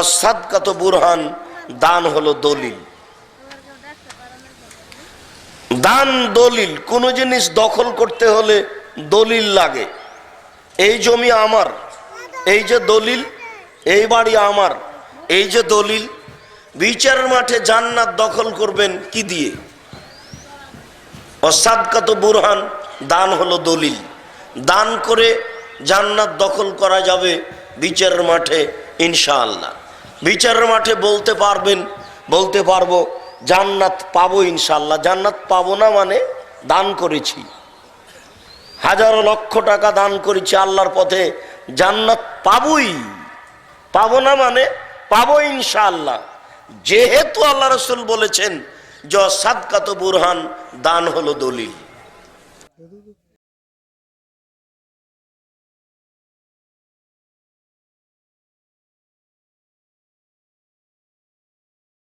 অসাদকাত বুরহান, দান হলো দলিল। দান দলিল, কোন জিনিস দখল করতে হলে দলিল লাগে। এই জমি আমার, এই যে দলিল, এই বাড়ি আমার, এই যে দলিল, বিচারের মাঠে জান্নাত দখল করবেন কি দিয়ে? অসাদকাত বুরহান, দান হলো দলিল। দান করে জান্নাত দখল করা যাবে বিচারের মাঠে, ইনশাআল্লাহ। বিচারের মাঠে বলতে পারবেন, বলতে পারব, জান্নাত পাবো ইনশাল্লাহ জান্নাত পাবো না মানে দান করেছি। হাজারো লক্ষ টাকা দান করেছি আল্লাহর পথে। জান্নাত পাবই। পাবো না মানে পাবো ইনশাআল্লাহ। যেহেতু আল্লাহ রসুল বলেছেন য সাদকাত বুরহান, দান হলো দলিল।